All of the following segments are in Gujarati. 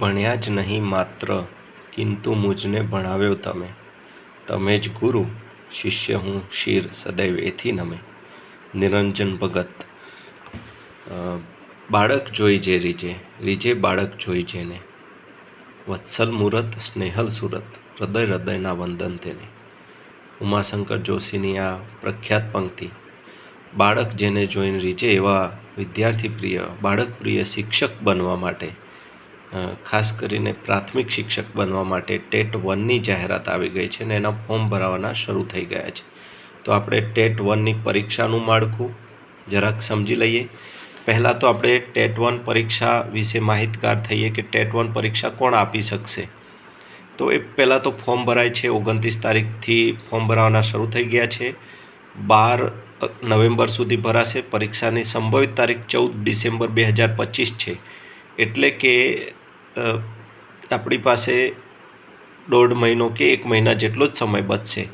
ભણ્યા જ નહીં માત્ર, કિંતુ મુજને ભણાવ્યો તમે. તમે જ ગુરુ, શિષ્ય હું શિર સદૈવ એથી નમે. નિરંજન ભગત બાળક જોઈ જે રીજે રીજે બાળક જોઈ જેને. વત્સલ મુરત, સ્નેહલ સુરત, હૃદય હૃદયના વંદન તેને. ઉમાશંકર જોશીની આ પ્રખ્યાત પંક્તિ, બાળક જેને જોઈને રીજે એવા વિદ્યાર્થી પ્રિય, બાળક પ્રિય શિક્ષક બનવા માટે ખાસ કરીને પ્રાથમિક શિક્ષક બનવા માટે ટેટ વનની જાહેરાત આવી ગઈ છે અને એના ફોર્મ ભરાવાના શરૂ થઈ ગયા છે. તો આપણે ટેટ વનની પરીક્ષાનું માળખું જરાક સમજી લઈએ. પહેલાં તો આપણે ટેટ વન પરીક્ષા વિશે માહિતગાર થઈએ કે ટેટ વન પરીક્ષા કોણ આપી શકશે. તો એ પહેલાં તો ફોર્મ ભરાય છે, ઓગણત્રીસ તારીખથી ફોર્મ ભરાવાના શરૂ થઈ ગયા છે. બાર નવેમ્બર સુધી ભરાશે. પરીક્ષાની સંભવિત તારીખ ચૌદ ડિસેમ્બર બે હજાર પચીસ છે. એટલે કે આપણી પાસે દોઢ મહિનો કે એક મહિના જેટલો જ સમય બચશે.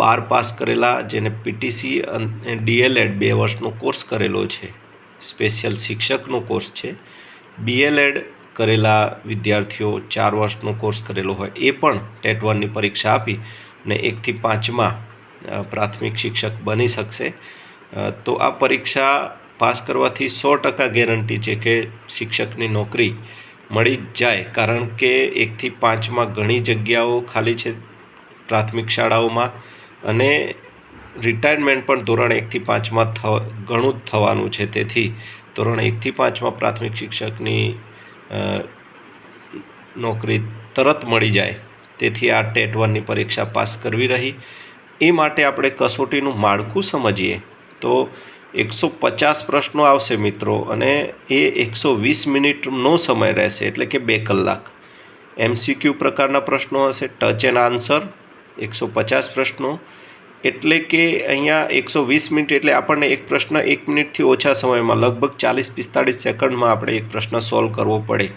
બાર પાસ કરેલા જેને પીટીસી અને ડીએલએડ બે વર્ષનો કોર્સ કરેલો છે. સ્પેશિયલ શિક્ષકનો કોર્સ છે. બીએલએડ કરેલા વિદ્યાર્થીઓ ચાર વર્ષનો કોર્સ કરેલો હોય એ પણ ટેટ વનની પરીક્ષા આપી અને એકથી પાંચમાં પ્રાથમિક શિક્ષક બની શકશે. તો આ પરીક્ષા પાસ કરવાથી સો ટકા ગેરંટી છે કે શિક્ષકની નોકરી મળી જ જાય. કારણ કે એકથી પાંચમાં ઘણી જગ્યાઓ ખાલી છે પ્રાથમિક શાળાઓમાં અને રિટાયરમેન્ટ પણ ધોરણ એકથી પાંચમાં થ, ઘણું જ થવાનું છે. તેથી ધોરણ એકથી પાંચમાં પ્રાથમિક શિક્ષકની નોકરી તરત મળી જાય. તેથી આ ટેટ વનની પરીક્ષા પાસ કરવી રહી. એ માટે આપણે કસોટીનું માળખું સમજીએ. તો એકસો પચાસ પ્રશ્નો આવશે મિત્રો અને એ એકસો વીસ મિનિટનો સમય રહેશે, એટલે કે બે કલાક. એમસીક્યુ પ્રકારના પ્રશ્નો હશે, ટચ એન્ડ આન્સર, એકસો પચાસ પ્રશ્નો. એટલે કે અહીંયા એકસો વીસ મિનિટ, એટલે આપણને એક પ્રશ્ન એક મિનિટથી ઓછા સમયમાં, લગભગ ચાલીસ પિસ્તાળીસ સેકન્ડમાં આપણે એક પ્રશ્ન સોલ્વ કરવો પડે.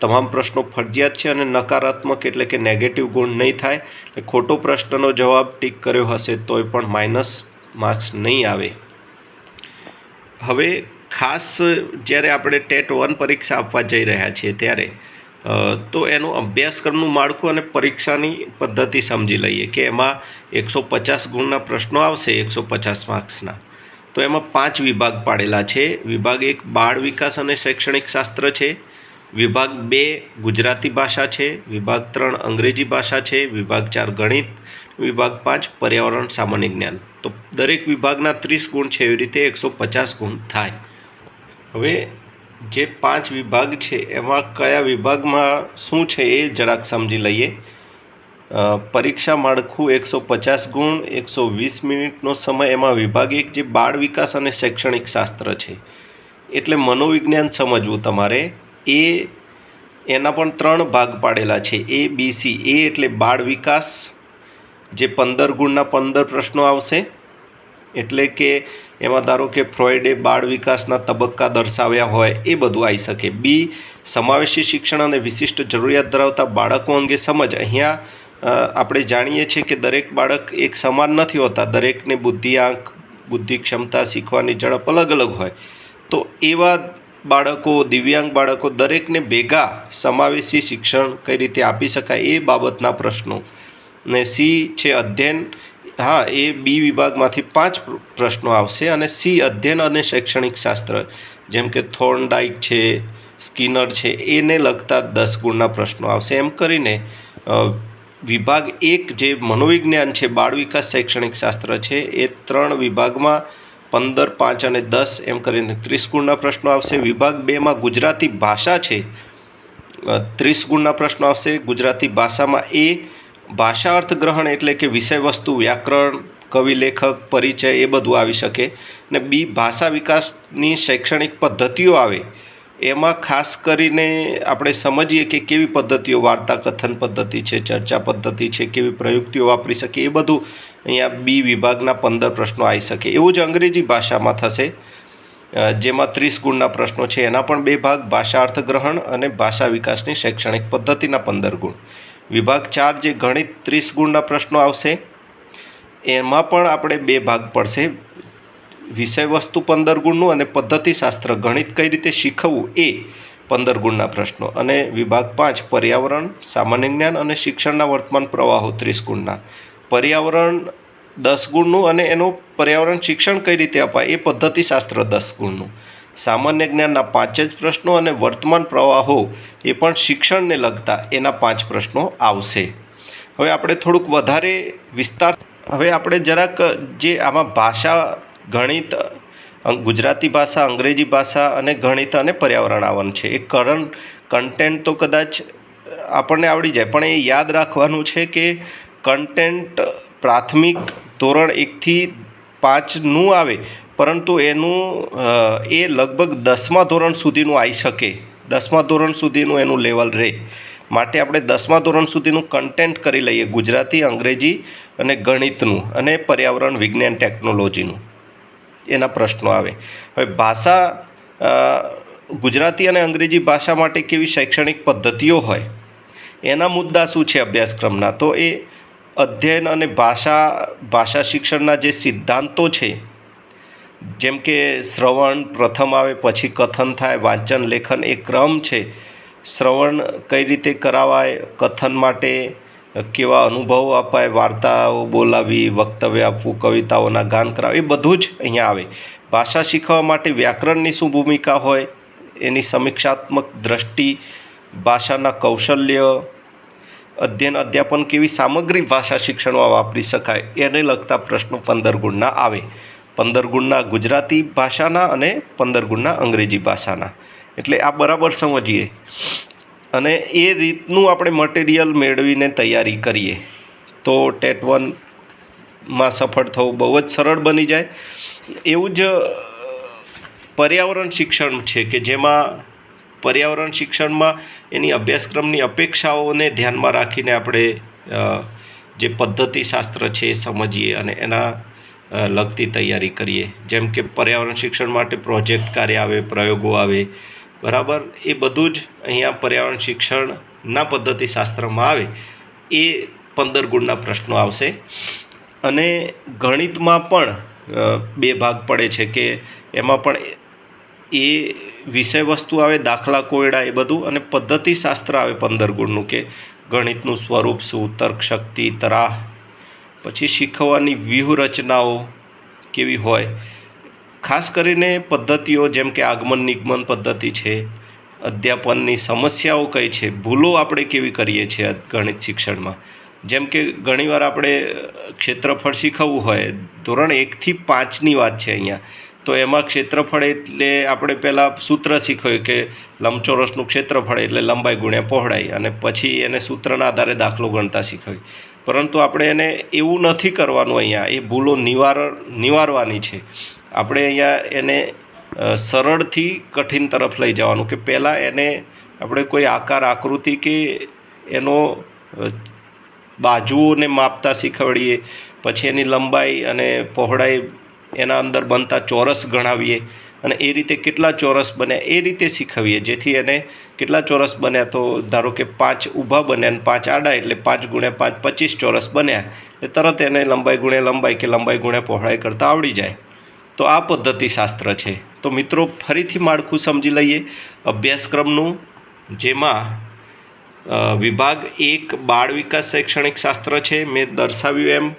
તમામ પ્રશ્નો ફરજિયાત છે અને નકારાત્મક એટલે કે નેગેટિવ ગુણ નહીં થાય. એટલે ખોટો પ્રશ્નનો જવાબ ટીક કર્યો હશે, તોય પણ માઇનસ માર્ક્સ નહીં આવે. હવે ખાસ જ્યારે આપણે ટેટ વન પરીક્ષા આપવા જઈ રહ્યા છીએ ત્યારે તો એનું અભ્યાસક્રમનું માળખું અને પરીક્ષાની પદ્ધતિ સમજી લઈએ કે એમાં એકસો પચાસ ગુણના પ્રશ્નો આવશે, એકસો પચાસ માર્ક્સના. તો એમાં પાંચ વિભાગ પાડેલા છે. વિભાગ એક બાળ વિકાસ અને શૈક્ષણિક શાસ્ત્ર છે. વિભાગ બે ગુજરાતી ભાષા છે, વિભાગ ત્રણ અંગ્રેજી ભાષા છે, વિભાગ ચાર ગણિત, વિભાગ પાંચ પર્યાવરણ સામાન્ય જ્ઞાન. તો દરેક વિભાગના ત્રીસ ગુણ છે, એવી રીતે એકસો પચાસ ગુણ થાય. હવે જે પાંચ વિભાગ છે, એમાં કયા વિભાગમાં શું છે એ જરાક સમજી લઈએ. પરીક્ષા માળખું એકસો પચાસ ગુણ, એકસો વીસ મિનિટનો સમય, એમાં વિભાગ એક જે બાળ વિકાસ અને શૈક્ષણિક શાસ્ત્ર છે. એટલે મનોવિજ્ઞાન સમજવું તમારે. એ એના પણ ત્રણ ભાગ પાડેલા છે. એ બી સી એ એટલે બાળ વિકાસ, જે પંદર ગુણના પંદર પ્રશ્નો આવશે. એટલે કે એમાં ધારો કે ફ્રોઈડે બાળ વિકાસના તબક્કા દર્શાવ્યા હોય એ બધું આવી શકે. બી સમાવેશી શિક્ષણ અને વિશિષ્ટ જરૂરિયાત ધરાવતા બાળકો અંગે સમજ. અહીંયા આપણે જાણીએ છીએ કે દરેક બાળક એક સમાન નથી હોતા. દરેકને બુદ્ધિઆંક બુદ્ધિ ક્ષમતા શીખવાની ઝડપ અલગ અલગ હોય. તો એવા બાળકો, દિવ્યાંગ બાળકો દરેકને ભેગા સમાવેશી શિક્ષણ કઈ રીતે આપી શકાય એ બાબતના પ્રશ્નો. ને સી છે અધ્યયન. હા, એ બી વિભાગમાંથી પાંચ પ્રશ્નો આવશે અને સી અધ્યયન અને શૈક્ષણિક શાસ્ત્ર. જેમ કે થોર્નડાઇક છે, સ્કિનર છે, એને લગતા દસ ગુણના પ્રશ્નો આવશે. એમ કરીને વિભાગ એક જે મનોવિજ્ઞાન છે, બાળ વિકાસ શૈક્ષણિક શાસ્ત્ર છે, એ ત્રણ વિભાગમાં પંદર, પાંચ અને દસ એમ કરીને ત્રીસ ગુણના પ્રશ્નો આવશે. વિભાગ બેમાં ગુજરાતી ભાષા છે. ત્રીસ ગુણના પ્રશ્નો આવશે. ગુજરાતી ભાષામાં એ ભાષા અર્થગ્રહણ એટલે કે વિષય વસ્તુ, વ્યાકરણ, કવિ, લેખક, પરિચય એ બધું આવી શકે ને બી ભાષા વિકાસની શૈક્ષણિક પદ્ધતિઓ આવે. એમાં ખાસ કરીને આપણે સમજીએ કે કેવી પદ્ધતિઓ વાર્તા કથન પદ્ધતિ છે, ચર્ચા પદ્ધતિ છે, કેવી પ્રયુક્તિઓ વાપરી શકીએ, એ બધું અહીંયા બી વિભાગના પંદર પ્રશ્નો આવી શકે. એવું જ અંગ્રેજી ભાષામાં થશે. જેમાં ત્રીસ ગુણના પ્રશ્નો છે. એના પણ બે ભાગ, ભાષા અર્થગ્રહણ અને ભાષા વિકાસની શૈક્ષણિક પદ્ધતિના પંદર ગુણ. વિભાગ ચાર જે ગણિત ત્રીસ ગુણના પ્રશ્નો આવશે, એમાં પણ આપણે બે ભાગ પડશે. વિષય વસ્તુ પંદર ગુણનું અને પદ્ધતિશાસ્ત્ર ગણિત કઈ રીતે શીખવવું એ પંદર ગુણના પ્રશ્નો. અને વિભાગ પાંચ, પર્યાવરણ, સામાન્ય જ્ઞાન અને શિક્ષણના વર્તમાન પ્રવાહો ત્રીસ ગુણના. પર્યાવરણ દસ ગુણનું અને એનું પર્યાવરણ શિક્ષણ કઈ રીતે અપાય એ પદ્ધતિશાસ્ત્ર દસ ગુણનું. સામાન્ય જ્ઞાનના પાંચ જ પ્રશ્નો અને વર્તમાન પ્રવાહો એ પણ શિક્ષણને લગતા એના પાંચ પ્રશ્નો આવશે. હવે આપણે થોડુંક વધારે વિસ્તાર હવે આપણે જરાક જે આમાં ભાષા ગણિત ગુજરાતી ભાષા, અંગ્રેજી ભાષા અને ગણિત અને પર્યાવરણ આવવાનું છે. એ કરંટ કન્ટેન્ટ તો કદાચ આપણને આવડી જાય, પણ એ યાદ રાખવાનું છે કે કન્ટેન્ટ પ્રાથમિક ધોરણ એકથી પાંચનું આવે, પરંતુ એનું એ લગભગ દસમા ધોરણ સુધીનું આવી શકે. દસમા ધોરણ સુધીનું એનું લેવલ રહે. માટે આપણે દસમા ધોરણ સુધીનું કન્ટેન્ટ કરી લઈએ, ગુજરાતી, અંગ્રેજી અને ગણિતનું અને પર્યાવરણ વિજ્ઞાન ટેકનોલોજીનું એના પ્રશ્નો આવે. હવે ભાષા ગુજરાતી અને અંગ્રેજી ભાષા માટે કેવી શૈક્ષણિક પદ્ધતિઓ હોય? એના મુદ્દા શું છે અભ્યાસક્રમના? તો એ અધ્યયન અને ભાષા ભાષા શિક્ષણના જે સિદ્ધાંતો છે, જેમ કે શ્રવણ પ્રથમ આવે, પછી કથન થાય, વાંચન, લેખન, એ ક્રમ છે. શ્રવણ કઈ રીતે કરાવાય, કથન માટે કેવા અનુભવો અપાય, વાર્તાઓ બોલાવી, વક્તવ્ય આપવું, કવિતાઓના ગાન કરાવવા, એ બધું જ અહીંયા આવે. ભાષા શીખવા માટે વ્યાકરણની શું ભૂમિકા હોય, એની સમીક્ષાત્મક દ્રષ્ટિ, ભાષાના કૌશલ્ય, અધ્યયન, અધ્યાપન કેવી સામગ્રી ભાષા શિક્ષણમાં વાપરી શકાય, એને લગતા પ્રશ્નો પંદર ગુણના આવે. પંદર ગુણના ગુજરાતી ભાષાના અને પંદર ગુણના અંગ્રેજી ભાષાના. એટલે આ બરાબર સમજીએ. અને એ રીતનું આપણે મટીરિયલ મેળવીને તૈયારી કરીએ. તો ટેટ વનમાં સફળ થવું બહુ જ સરળ બની જાય. એવું જ પર્યાવરણ શિક્ષણ છે કે જેમાં પર્યાવરણ શિક્ષણમાં એની અભ્યાસક્રમની અપેક્ષાઓને ધ્યાનમાં રાખીને આપણે જે પદ્ધતિશાસ્ત્ર છે એ સમજીએ અને એના લગતી તૈયારી કરીએ. જેમ કે પર્યાવરણ શિક્ષણ માટે પ્રોજેક્ટ કાર્ય આવે, પ્રયોગો આવે બરાબર? એ બધું જ અહીંયા પર્યાવરણ શિક્ષણના પદ્ધતિશાસ્ત્રમાં આવે, એ પંદર ગુણના પ્રશ્નો આવશે. અને ગણિતમાં પણ બે ભાગ પડે છે કે એમાં પણ એ વિષય વસ્તુ આવે, દાખલા કોયડા એ બધું, અને પદ્ધતિશાસ્ત્ર આવે પંદર ગુણનું કે ગણિતનું સ્વરૂપ શું, તર્ક શક્તિ, તરાહ, પછી શીખવવાની વ્યૂહરચનાઓ કેવી હોય ખાસ કરીને પદ્ધતિઓ જેમ કે આગમન નિગમન પદ્ધતિ છે, અધ્યાપનની સમસ્યાઓ કઈ છે, ભૂલો આપણે કેવી કરીએ છીએ ગણિત શિક્ષણમાં? જેમ કે ઘણીવાર આપણે ક્ષેત્રફળ શીખવવું હોય, ધોરણ એકથી પાંચની વાત છે અહીંયા. તો એમાં ક્ષેત્રફળ એટલે આપણે પહેલાં સૂત્ર શીખવ્યું કે લંબચોરસનું ક્ષેત્રફળ એટલે લંબાઈ ગુણ્યા પહોળાઈ અને પછી એને સૂત્રના આધારે દાખલો ગણતા શીખવી પરંતુ આપણે એને એવું નથી કરવાનું અહીંયા, એ ભૂલો નિવાર, નિવારવાની છે. આપણે અહીંયા એને સરળથી કઠિન તરફ લઈ જવાનું કે પહેલાં એને આપણે કોઈ આકાર, આકૃતિ કે એનો બાજુઓને માપતા શીખવડીએ, પછી એની લંબાઈ અને પહોળાઈ એના અંદર બનતા ચોરસ ગણાવીએ અને એ રીતે કેટલા ચોરસ બન્યા એ રીતે શીખવીએ. જેથી એને કેટલા ચોરસ બન્યા તો ધારો કે પાંચ ઊભા બન્યા અને પાંચ આડા એટલે પાંચ ગુણ્યા પાંચ પચીસ ચોરસ બન્યા એટલે તરત એને લંબાઈ ગુણ્યા લંબાઈ કે લંબાઈ ગુણ્યા પહોળાઈ કરતાં આવડી જાય. તો આ પદ્ધતિશાસ્ત્ર છે. તો મિત્રો, ફરીથી માળખું સમજી લઈએ. અભ્યાસક્રમનું, જેમાં વિભાગ એક, બાળ વિકાસ શૈક્ષણિક શાસ્ત્ર છે, મેં દર્શાવ્યું એમ.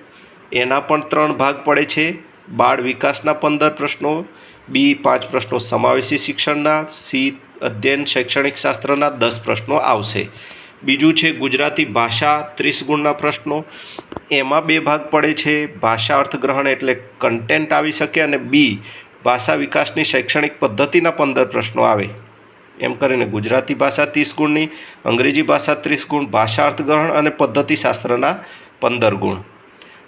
એના પણ ત્રણ ભાગ પડે છે. બાળ વિકાસના પંદર પ્રશ્નો, બી, પાંચ પ્રશ્નો સમાવેશી શિક્ષણના, સી, અધ્યયન શૈક્ષણિક શાસ્ત્રના દસ પ્રશ્નો આવશે. બીજું છે ગુજરાતી ભાષા ત્રીસ ગુણના પ્રશ્નો. એમાં બે ભાગ પડે છે. ભાષા અર્થગ્રહણ એટલે કન્ટેન્ટ આવી શકે અને બી, ભાષા વિકાસની શૈક્ષણિક પદ્ધતિના પંદર પ્રશ્નો આવે. એમ કરીને ગુજરાતી ભાષા ત્રીસ ગુણની, અંગ્રેજી ભાષા ત્રીસ ગુણ, ભાષા અર્થગ્રહણ અને પદ્ધતિશાસ્ત્રના પંદર ગુણ.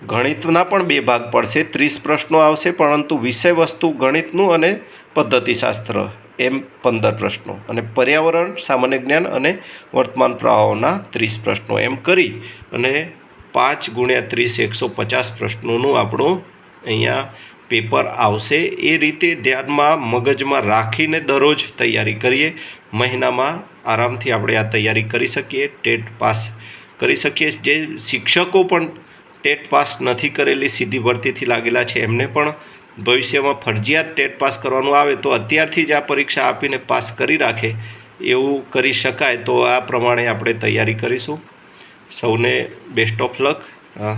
ગણિતના પણ બે ભાગ પડશે. ત્રીસ પ્રશ્નો આવશે, પરંતુ વિષય વસ્તુ ગણિતનું અને પદ્ધતિશાસ્ત્ર. એમ પંદર પ્રશ્નો. અને પર્યાવરણ, સામાન્ય જ્ઞાન અને વર્તમાન પ્રવાહોના ત્રીસ પ્રશ્નો એમ કરી અને પાંચ ગુણ્યા ત્રીસ એકસો પચાસ પ્રશ્નોનું આપણું અહીંયા પેપર આવશે. એ રીતે ધ્યાનમાં મગજમાં રાખીને દરરોજ તૈયારી કરીએ. મહિનામાં આરામથી આપણે આ તૈયારી કરી શકીએ. ટેટ પાસ કરી શકીએ. જે શિક્ષકો પણ ટેટ પાસ નથી કરેલી, સીધી ભરતીથી લાગેલા છે એમને પણ ભવિષ્યમાં ફરજિયાત ટેટ પાસ કરવાનું આવે તો અત્યારથી જ આ પરીક્ષા આપીને પાસ કરી રાખે એવું કરી શકાય તો આ પ્રમાણે આપણે તૈયારી કરીશું. સૌને બેસ્ટ ઓફ લક હા.